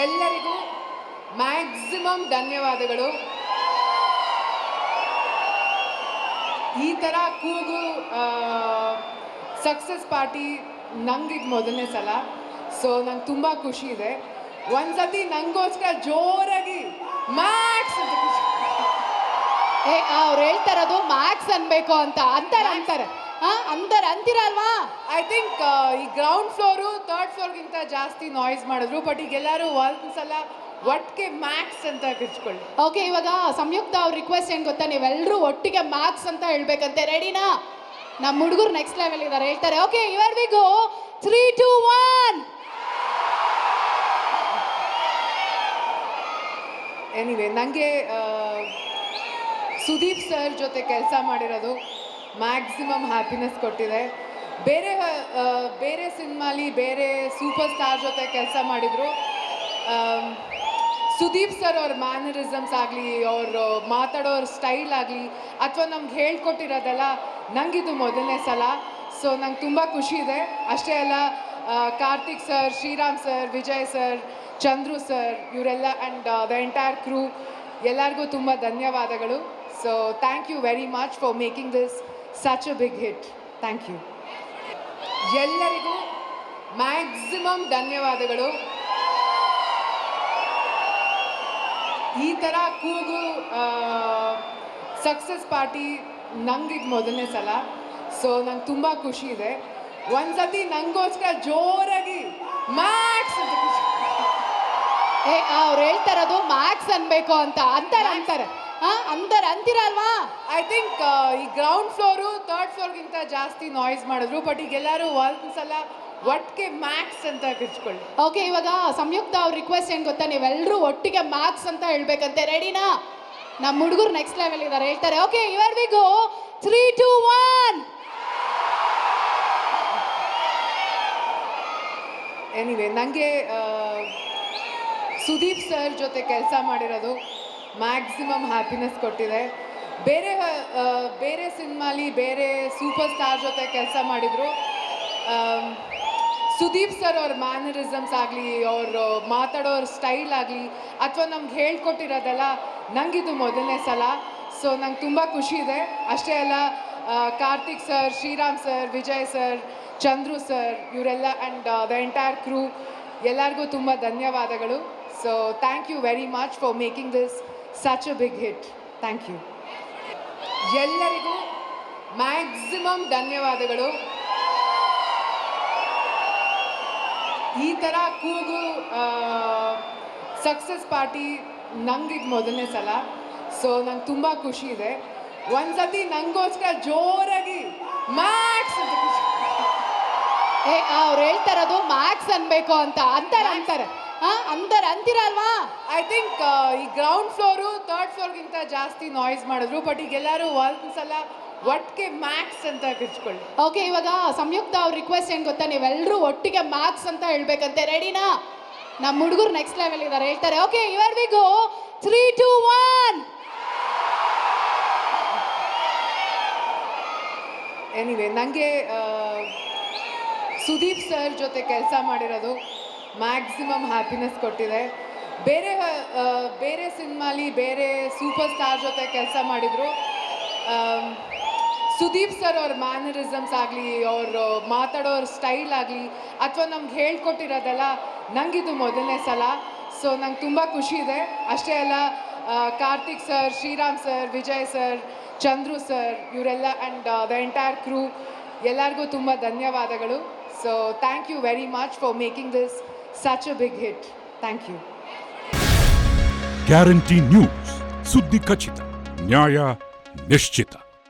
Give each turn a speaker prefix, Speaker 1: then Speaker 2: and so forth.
Speaker 1: ಎಲ್ಲರಿಗೂ ಮ್ಯಾಕ್ಸಿಮಮ್ ಧನ್ಯವಾದಗಳು. ಈ ಥರ ಕೂಗು ಸಕ್ಸಸ್ ಪಾರ್ಟಿ ನಂಗಿದು ಮೊದಲನೇ ಸಲ. ಸೊ ನಂಗೆ ತುಂಬ ಖುಷಿ ಇದೆ. ಒಂದ್ಸತಿ ನಂಗೋಸ್ಕರ ಜೋರಾಗಿ ಮ್ಯಾಕ್ಸ್ ಅಂತ ಖುಷಿ.
Speaker 2: ಅವ್ರು ಹೇಳ್ತಾರದು ಮ್ಯಾಕ್ಸ್ ಅನ್ಬೇಕು ಅಂತ ಅಂತಾರೆ ಅಂತಾರೆ. ಹಾ ಅಂತಾರೆ ಅಂತೀರಲ್ವಾ
Speaker 1: ಐ ಥಿಂಕ್ ಈ ಗ್ರೌಂಡ್ ಫ್ಲೋರು ಥರ್ಡ್ ಫ್ಲೋರ್ಗಿಂತ ಜಾಸ್ತಿ ನಾಯ್ಸ್ ಮಾಡಿದ್ರು ಬಟ್ ಈಗ ಎಲ್ಲರೂ ಒಂದ್ಸಲ ಒಟ್ಟಿಗೆ ಮ್ಯಾಕ್ಸ್ ಅಂತ ಕಿರ್ಚ್ಕೊಳ್ಳಿ
Speaker 2: ಓಕೆ ಇವಾಗ ಸಂಯುಕ್ತ ಅವ್ರ ರಿಕ್ವೆಸ್ಟ್ ಏನು ಗೊತ್ತಾ? ನೀವೆಲ್ಲರೂ ಒಟ್ಟಿಗೆ ಮ್ಯಾಕ್ಸ್ ಅಂತ ಹೇಳ್ಬೇಕಂತೆ. ರೆಡಿನಾ ನಮ್ಮ ಹುಡುಗರು ನೆಕ್ಸ್ಟ್ ಲೆವೆಲ್ ಇದ್ದಾರೆ ಹೇಳ್ತಾರೆ okay ಇವರ್ we go three two one
Speaker 1: anyway ನನಗೆ ಸುದೀಪ್ ಸರ್ ಜೊತೆ ಕೆಲಸ ಮಾಡಿರೋದು ಮ್ಯಾಕ್ಸಿಮಮ್ ಹ್ಯಾಪಿನೆಸ್ ಕೊಟ್ಟಿದೆ. ಬೇರೆ ಬೇರೆ ಸಿನಿಮಾಲಿ ಬೇರೆ ಸೂಪರ್ ಸ್ಟಾರ್ ಜೊತೆ ಕೆಲಸ ಮಾಡಿದರು. ಸುದೀಪ್ ಸರ್ ಅವ್ರ ಮ್ಯಾನರಿಸಮ್ಸ್ ಆಗಲಿ, ಅವ್ರ ಮಾತಾಡೋರ ಸ್ಟೈಲ್ ಆಗಲಿ, ಅಥವಾ ನಮ್ಗೆ ಹೇಳ್ಕೊಟ್ಟಿರೋದೆಲ್ಲ ನಂಗಿದು ಮೊದಲನೇ ಸಲ. ಸೊ ನಂಗೆ ತುಂಬ ಖುಷಿ ಇದೆ. ಅಷ್ಟೇ ಅಲ್ಲ Karthik sir Shriram sir Vijay sir Chandru sir ಇವರೆಲ್ಲ ಆ್ಯಂಡ್ ದ ಎಂಟೈರ್ ಕ್ರೂ ಎಲ್ಲರಿಗೂ ತುಂಬ ಧನ್ಯವಾದಗಳು. So thank you very much for making this such a big hit thank you ಎಲ್ಲರಿಗೂ ಮ್ಯಾಕ್ಸಿಮಮ್ ಧನ್ಯವಾದಗಳು. ಈ ಥರ ಕೂಗು ಸಕ್ಸಸ್ ಪಾರ್ಟಿ ನಂಗಿದು ಮೊದಲನೇ ಸಲ. ಸೊ ನಂಗೆ ತುಂಬ ಖುಷಿ ಇದೆ. ಒಂದ್ಸತಿ ನಂಗೋಸ್ಕರ ಜೋರಾಗಿ ಮ್ಯಾಕ್ಸ್ ಅಂತ ಖುಷಿ.
Speaker 2: ಅವ್ರು ಹೇಳ್ತಾರದು ಮ್ಯಾಕ್ಸ್ ಅನ್ಬೇಕು ಅಂತ ಅಂತಾರೆ ಅಂತಾರೆ. ಹಾ ಅಂತಾರೆ ಅಂತೀರಲ್ವಾ
Speaker 1: ಐ ಥಿಂಕ್ ಈ ಗ್ರೌಂಡ್ ಫ್ಲೋರು ಥರ್ಡ್ ಫ್ಲೋರ್ಗಿಂತ ಜಾಸ್ತಿ ನಾಯ್ಸ್ ಮಾಡಿದ್ರು ಬಟ್ ಈಗ ಎಲ್ಲರೂ ಒಂದ್ಸಲ ಒಟ್ಟಿಗೆ ಮ್ಯಾಕ್ಸ್ ಅಂತ ಕಿರ್ಚ್ಕೊಳ್ಳಿ
Speaker 2: ಓಕೆ ಇವಾಗ ಸಂಯುಕ್ತ ಅವ್ರ ರಿಕ್ವೆಸ್ಟ್ ಏನು ಗೊತ್ತಾ? ನೀವೆಲ್ಲರೂ ಒಟ್ಟಿಗೆ ಮ್ಯಾಕ್ಸ್ ಅಂತ ಹೇಳ್ಬೇಕಂತೆ. ರೆಡಿನಾ ನಮ್ಮ ಹುಡುಗರು ನೆಕ್ಸ್ಟ್ ಲೆವೆಲ್ ಇದ್ದಾರೆ ಹೇಳ್ತಾರೆ okay ಇವರ್ we go three two one
Speaker 1: anyway ನನಗೆ ಸುದೀಪ್ ಸರ್ ಜೊತೆ ಕೆಲಸ ಮಾಡಿರೋದು ಮ್ಯಾಕ್ಸಿಮಮ್ ಹ್ಯಾಪಿನೆಸ್ ಕೊಟ್ಟಿದೆ. ಬೇರೆ ಬೇರೆ ಸಿನಿಮಾಲಿ ಬೇರೆ ಸೂಪರ್ ಸ್ಟಾರ್ ಜೊತೆ ಕೆಲಸ ಮಾಡಿದರು. ಸುದೀಪ್ ಸರ್ ಅವ್ರ ಮ್ಯಾನರಿಸಮ್ಸ್ ಆಗಲಿ, ಅವ್ರ ಮಾತಾಡೋರ ಸ್ಟೈಲ್ ಆಗಲಿ, ಅಥವಾ ನಮ್ಗೆ ಹೇಳ್ಕೊಟ್ಟಿರೋದೆಲ್ಲ ನಂಗಿದು ಮೊದಲನೇ ಸಲ. ಸೊ ನಂಗೆ ತುಂಬ ಖುಷಿ ಇದೆ. ಅಷ್ಟೇ ಅಲ್ಲ Karthik sir Shriram sir Vijay sir Chandru sir ಇವರೆಲ್ಲ ಆ್ಯಂಡ್ ದ ಎಂಟೈರ್ ಕ್ರೂ ಎಲ್ಲರಿಗೂ ತುಂಬ ಧನ್ಯವಾದಗಳು. So thank you very much for making this such a big hit thank you ಎಲ್ಲರಿಗೂ ಮ್ಯಾಕ್ಸಿಮಮ್ ಧನ್ಯವಾದಗಳು. ಈ ಥರ ಕೂಗು ಸಕ್ಸಸ್ ಪಾರ್ಟಿ ನಂಗಿದು ಮೊದಲನೇ ಸಲ. ಸೊ ನಂಗೆ ತುಂಬ ಖುಷಿ ಇದೆ. ಒಂದ್ಸತಿ ನಂಗೋಸ್ಕರ ಜೋರಾಗಿ ಮ್ಯಾಕ್ಸ್ ಅಂತ
Speaker 2: ಅವ್ರು ಹೇಳ್ತಾರದು ಮ್ಯಾಕ್ಸ್ ಅನ್ಬೇಕು ಅಂತ ಅಂತಾರೆ ಅಂತಾರೆ. ಹಾ ಅಂತಾರೆ ಅಂತೀರಲ್ವಾ
Speaker 1: ಐ ಥಿಂಕ್ ಈ ಗ್ರೌಂಡ್ ಫ್ಲೋರು ಥರ್ಡ್ ಫ್ಲೋರ್ಗಿಂತ ಜಾಸ್ತಿ ನಾಯ್ಸ್ ಮಾಡಿದ್ರು ಬಟ್ ಈಗ ಎಲ್ಲರೂ ಒಂದ್ಸಲ ಒಟ್ಟಿಗೆ ಮ್ಯಾಕ್ಸ್ ಅಂತ ಕಿರ್ಚ್ಕೊಳ್ಳಿ
Speaker 2: ಓಕೆ ಇವಾಗ ಸಂಯುಕ್ತ ಅವ್ರ ರಿಕ್ವೆಸ್ಟ್ ಏನು ಗೊತ್ತಾ? ನೀವೆಲ್ಲರೂ ಒಟ್ಟಿಗೆ ಮ್ಯಾಕ್ಸ್ ಅಂತ ಹೇಳ್ಬೇಕಂತೆ. ರೆಡಿನಾ ನಮ್ಮ ಹುಡುಗರು ನೆಕ್ಸ್ಟ್ ಲೆವೆಲ್ ಇದ್ದಾರೆ ಹೇಳ್ತಾರೆ okay ಇವರ್ we go three two one
Speaker 1: anyway ನನಗೆ ಸುದೀಪ್ ಸರ್ ಜೊತೆ ಕೆಲಸ ಮಾಡಿರೋದು ಮ್ಯಾಕ್ಸಿಮಮ್ ಹ್ಯಾಪಿನೆಸ್ ಕೊಟ್ಟಿದೆ. ಬೇರೆ ಬೇರೆ ಸಿನಿಮಾಲಿ ಬೇರೆ ಸೂಪರ್ ಸ್ಟಾರ್ ಜೊತೆ ಕೆಲಸ ಮಾಡಿದರು. ಸುದೀಪ್ ಸರ್ ಅವ್ರ ಮ್ಯಾನರಿಸಮ್ಸ್ ಆಗಲಿ, ಅವರು ಮಾತಾಡೋರ ಸ್ಟೈಲ್ ಆಗಲಿ, ಅಥವಾ ನಮ್ಗೆ ಹೇಳ್ಕೊಟ್ಟಿರೋದೆಲ್ಲ ನಂಗಿದು ಮೊದಲನೇ ಸಲ. ಸೊ ನಂಗೆ ತುಂಬ ಖುಷಿ ಇದೆ. ಅಷ್ಟೇ ಅಲ್ಲ Karthik sir Shriram sir Vijay sir Chandru sir ಇವರೆಲ್ಲ ಆ್ಯಂಡ್ ದ ಎಂಟೈರ್ ಕ್ರೂ ಎಲ್ಲರಿಗೂ ತುಂಬ ಧನ್ಯವಾದಗಳು. So thank you very much for making this such a big hit thank you
Speaker 3: guarantee news ಸುದ್ದಿ ಖಚಿತ ನ್ಯಾಯ ನಿಶ್ಚಿತ